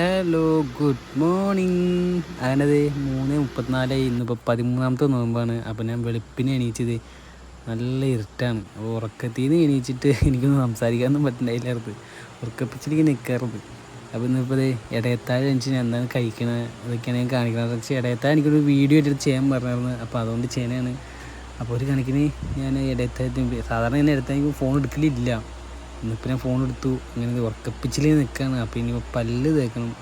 Hello good morning അങ്ങനത് മൂന്ന് മുപ്പത്തിനാല് ഇന്നിപ്പോൾ പതിമൂന്നാമത്തെ നോമ്പാണ്. അപ്പോൾ ഞാൻ വെളുപ്പിനെ എണീച്ചത്. നല്ല ഇരുട്ടാണ്. അപ്പോൾ ഉറക്കത്തിൽ നിന്ന് എണീച്ചിട്ട് എനിക്കൊന്നും സംസാരിക്കാനൊന്നും പറ്റണ്ടായില്ലായിരുന്നു ഉറക്കപ്പിച്ചിലേക്ക് നിൽക്കാറുണ്ട് അപ്പോൾ ഇന്നിപ്പോൾ ഇടയത്താഴ് എനിക്ക് ഞാൻ എന്താണ് കഴിക്കണത് അതൊക്കെയാണ് ഞാൻ കാണിക്കണത്. പക്ഷേ ഇടയത്താഴ് എനിക്കൊരു വീഡിയോ എടുത്ത് ചെയ്യാൻ പറഞ്ഞായിരുന്നു. അപ്പോൾ അതുകൊണ്ട് ചെയ്യാനാണ് അപ്പോൾ ഒരു കണക്കിന് ഞാൻ ഇടയത്താഴത്തിന് സാധാരണ ഞാൻ ഇടയത്താഴ് ഫോൺ എടുക്കലില്ല. ഇന്നിപ്പോൾ ഞാൻ ഫോൺ എടുത്തു. അങ്ങനെ ഉറക്കപ്പിച്ചിൽ നിൽക്കുകയാണ് അപ്പോൾ ഇനി പല്ല് തേക്കണം.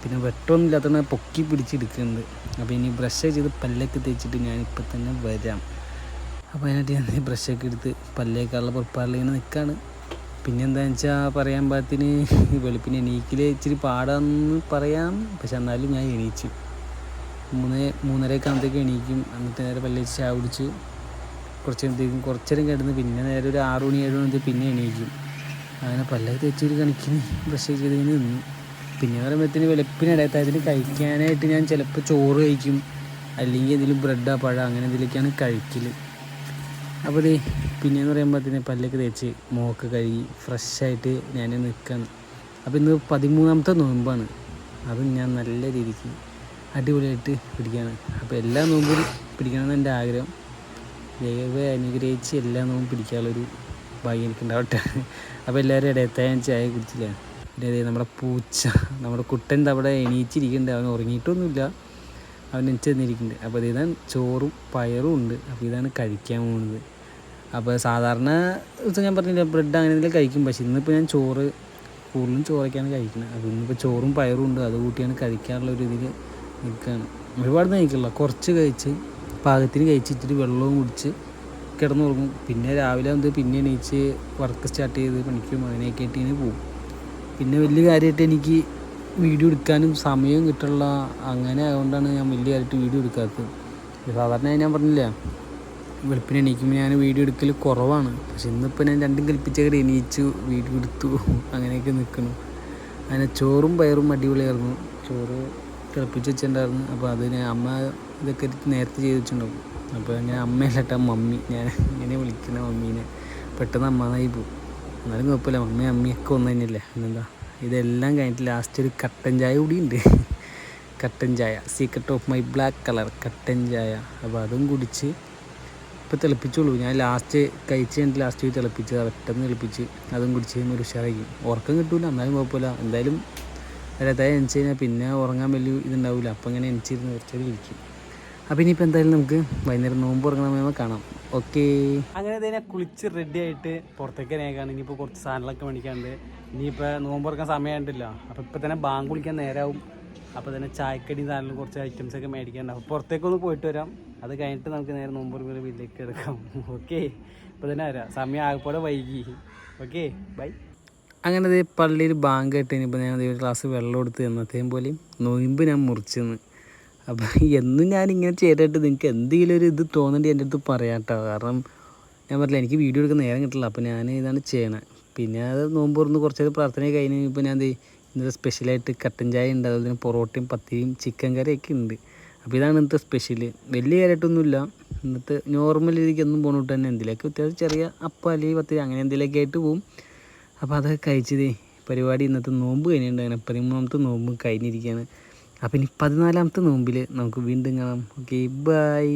പിന്നെ വെട്ടമൊന്നും ഇല്ലാത്തതാണ് പൊക്കി പിടിച്ചെടുക്കുന്നുണ്ട് അപ്പോൾ ഇനി ബ്രഷ് ചെയ്ത് പല്ലൊക്കെ തേച്ചിട്ട് ഞാനിപ്പോൾ തന്നെ വരാം. അപ്പോൾ അതിനായിട്ട് ഞാൻ ബ്രഷൊക്കെ എടുത്ത് പല്ലേക്കാളുള്ള പുറപ്പാടിൽ ഇങ്ങനെ നിൽക്കുകയാണ് പിന്നെ എന്താണെന്ന് വെച്ചാൽ പറയാൻ പാകത്തിന് വെളുപ്പിന് എണീക്കിൽ ഇച്ചിരി പാടാന്ന് പറയാം. പക്ഷെ എന്നാലും ഞാൻ എണീച്ചു. മൂന്ന് മൂന്നരയൊക്കെ ആകുമ്പോഴത്തേക്ക് എണീക്കും. എന്നിട്ട് നേരെ പല്ലേച്ച് ചായ കുടിച്ച് കുറച്ച് നേരത്തേക്കും കുറച്ച് നേരം കിടന്ന് പിന്നെ നേരെ ഒരു ആറ് മണി ഏഴ് മണി പിന്നെ എണീക്കും. അങ്ങനെ പല്ലൊക്കെ തേച്ചൊരു കണക്കിന് ബ്രഷ് ചെയ്ത് ഇങ്ങനെ നിന്നു. പിന്നെ പറയുമ്പോഴത്തേന് വെളുപ്പിനിടയത്തായതിന് കഴിക്കാനായിട്ട് ഞാൻ ചിലപ്പോൾ ചോറ് കഴിക്കും. അല്ലെങ്കിൽ എന്തെങ്കിലും ബ്രെഡോ പഴം അങ്ങനെ എന്തെങ്കിലുമൊക്കെയാണ് കഴിക്കൽ അപ്പോൾ ഇത് പിന്നെയെന്ന് പറയുമ്പോഴത്തേന് പല്ലൊക്കെ തേച്ച് മോക്ക് കഴുകി ഫ്രഷായിട്ട് ഞാൻ നിൽക്കുകയാണ് അപ്പോൾ ഇന്ന് പതിമൂന്നാമത്തെ നോമ്പാണ്. അതും ഞാൻ നല്ല രീതിക്ക് അടിപൊളിയായിട്ട് പിടിക്കുകയാണ്. അപ്പോൾ എല്ലാ നോമ്പും പിടിക്കണമെന്ന് എന്റെ ആഗ്രഹം. ദൈവം അനുഗ്രഹിച്ച് എല്ലാ നോമ്പും പിടിക്കാനുള്ളൊരു ഭാഗ്യം എനിക്കുണ്ടാവട്ടെ. അപ്പോൾ എല്ലാവരും ഇടയത്തായ ചായ കുടിച്ചില്ലേ? ദേ നമ്മുടെ പൂച്ച നമ്മുടെ കുട്ടൻ അവിടെ എണീച്ചിരിക്കുന്നുണ്ട് അവൻ ഉറങ്ങിയിട്ടൊന്നുമില്ല. അവൻ എണീച്ച് തന്നിരിക്കുന്നുണ്ട് അപ്പോൾ ഇതാണ് ചോറും പയറും ഉണ്ട്. അപ്പോൾ ഇതാണ് കഴിക്കാൻ പോകുന്നത് അപ്പോൾ സാധാരണ ദിവസം ഞാൻ പറഞ്ഞില്ല ബ്രെഡ് അങ്ങനെ എന്തെങ്കിലും കഴിക്കും. പക്ഷേ ഇന്നിപ്പോൾ ഞാൻ ചോറ് കൂടുതലും ചോറൊക്കെയാണ് കഴിക്കുന്നത് അപ്പോൾ ഇന്നിപ്പോൾ ചോറും പയറും ഉണ്ട്. അത് കൂട്ടിയാണ് കഴിക്കാനുള്ള ഒരു ഇതിൽ നിൽക്കുകയാണ് ഒരുപാട് കഴിക്കില്ല കുറച്ച് കഴിച്ച് പാകത്തിന് കഴിച്ചിട്ട് വെള്ളവും കുടിച്ച് കിടന്നുറങ്ങും. പിന്നെ രാവിലെ വന്ന് പിന്നെ എണീച്ച് വർക്ക് സ്റ്റാർട്ട് ചെയ്ത് പണിക്കും അതിനൊക്കെ ആയിട്ട് ഇങ്ങനെ പോകും പിന്നെ വലിയ കാര്യമായിട്ട് എനിക്ക് വീഡിയോ എടുക്കാനും സമയം കിട്ടുള്ള അങ്ങനെ ആയതുകൊണ്ടാണ് ഞാൻ വലിയ കാര്യമായിട്ട് വീഡിയോ എടുക്കാത്തത്. സാധാരണ ഞാൻ പറഞ്ഞില്ല വെളുപ്പിന് എണീക്കുമ്പോൾ ഞാൻ വീഡിയോ എടുക്കൽ കുറവാണ്. പക്ഷെ ഇന്നിപ്പോൾ ഞാൻ രണ്ടും കൽപ്പിച്ചവർ എണീച്ചു വീഡിയോ എടുത്തു അങ്ങനെയൊക്കെ നിൽക്കണം അങ്ങനെ ചോറും പയറും അടിപൊളിയായിരുന്നു. ചോറ് തിളപ്പിച്ച് വെച്ചിട്ടുണ്ടായിരുന്നു അപ്പോൾ അതിന് അമ്മ ഇതൊക്കെ നേരത്തെ ചെയ്ത് വെച്ചിട്ടുണ്ടാവും. അപ്പോൾ ഞാൻ അമ്മയല്ലട്ട മമ്മി. ഞാൻ ഇങ്ങനെ വിളിക്കുന്ന മമ്മീനെ. പെട്ടെന്ന് അമ്മന്നായി പോകും എന്നാലും കുഴപ്പമില്ല. അമ്മ അമ്മയൊക്കെ ഒന്ന് തന്നെയല്ലേ പിന്നെന്താ? ഇതെല്ലാം കഴിഞ്ഞിട്ട് ലാസ്റ്റ് ഒരു കട്ടൻ ചായ കൂടി ഉണ്ട്. കട്ടൻ ചായ. Secret of my black colour കട്ടൻ ചായ. അപ്പോൾ അതും കുടിച്ച് ഇപ്പോൾ തിളപ്പിച്ചുള്ളൂ. ഞാൻ ലാസ്റ്റ് കഴിച്ച് കഴിഞ്ഞിട്ട് ലാസ്റ്റ് തിളപ്പിച്ച് പെട്ടെന്ന് തിളപ്പിച്ച് അതും കുടിച്ച് ഒരു ഉഷാറായിരിക്കും ഉറക്കം കിട്ടൂല. എന്നാലും കുഴപ്പമില്ല. എന്തായാലും രാത്രി എണിച്ച് കഴിഞ്ഞാൽ പിന്നെ ഉറങ്ങാൻ വലിയ ഇതുണ്ടാവില്ല അപ്പം ഇങ്ങനെ എണിച്ചിരുന്ന് കുറച്ചൊരു ഇരിക്കും. അപ്പം ഇനിയിപ്പോൾ എന്തായാലും നമുക്ക് വൈകുന്നേരം നോമ്പ് ഉറങ്ങണമെന്ന് കാണാം. ഓക്കെ. അങ്ങനെ തന്നെ കുളിച്ച് റെഡി ആയിട്ട് പുറത്തേക്ക് നേക്കാണ് ഇനിയിപ്പോൾ കുറച്ച് സാധനങ്ങളൊക്കെ മേടിക്കാണ്ട് ഇനിയിപ്പോൾ നോമ്പ് ഉറക്കാൻ സമയമായിട്ടില്ല അപ്പോൾ ഇപ്പോൾ തന്നെ ബാങ്ക് കുളിക്കാൻ നേരമാവും അപ്പോൾ തന്നെ ചായക്കടി സാധനം കുറച്ച് ഐറ്റംസ് ഒക്കെ മേടിക്കാണ്ട് അപ്പോൾ പുറത്തേക്കൊന്ന് പോയിട്ട് വരാം. അത് കഴിഞ്ഞിട്ട് നമുക്ക് നേരെ നോമ്പ് തുറക്കുന്ന വീട്ടിലേക്ക് എടുക്കാം ഓക്കെ. ഇപ്പോൾ തന്നെ വരാം. സമയം ആകെപ്പോലെ വൈകി. ഓക്കെ. ബൈ. അങ്ങനെ ദേ പള്ളിയിൽ ബാങ്ക് ഇട്ട് ഇനിയിപ്പോൾ ഞാൻ ഒരു ഗ്ലാസ് വെള്ളം എടുത്ത് എന്നത്തേം പോലെയും നൊയിമ്പ് ഞാൻ മുറിച്ചെന്ന്. അപ്പം എന്നും ഞാൻ ഇങ്ങനെ ചെയ്തിട്ട് നിങ്ങൾക്ക് എന്തെങ്കിലും ഒരു ഇത് തോന്നേണ്ടി എന്റെ അടുത്ത് പറയാം കേട്ടോ കാരണം ഞാൻ പറഞ്ഞില്ല എനിക്ക് വീഡിയോ എടുക്കാൻ നേരം കിട്ടില്ല. അപ്പോൾ ഞാൻ ഇതാണ് ചെയ്യണത് പിന്നെ അത് നോമ്പ് തുറന്ന് കുറച്ച് നേരം പ്രാർത്ഥന കഴിഞ്ഞ് ഇപ്പോൾ ഞാൻ ഇന്നത്തെ സ്പെഷ്യലായിട്ട് കട്ടൻ ചായ ഉണ്ട്. അതുപോലെ തന്നെ പൊറോട്ടയും പത്തിരിയും ചിക്കൻ കറിയൊക്കെ ഉണ്ട്. അപ്പോൾ ഇതാണ് ഇന്നത്തെ സ്പെഷ്യൽ വലിയ കാര്യമായിട്ടൊന്നുമില്ല ഇന്നത്തെ നോർമൽ രീതിക്ക് ഒന്നും പോകണിട്ട് തന്നെ എന്തെങ്കിലുമൊക്കെ ചെറിയ അപ്പം അല്ലെങ്കിൽ പത്തിരി അങ്ങനെ എന്തെങ്കിലുമൊക്കെ ആയിട്ട് പോകും അപ്പോൾ അതൊക്കെ കഴിച്ചതേ പരിപാടി ഇന്നത്തെ നോമ്പ് കഴിഞ്ഞിട്ടുണ്ട്. അങ്ങനെ പതിമൂന്നാമത്തെ നോമ്പ് കഴിഞ്ഞിരിക്കുകയാണ്. അപ്പം ഇനി പതിനാലാമത്തെ നോമ്പിൽ നമുക്ക് വീണ്ടും കാണാം. Okay bye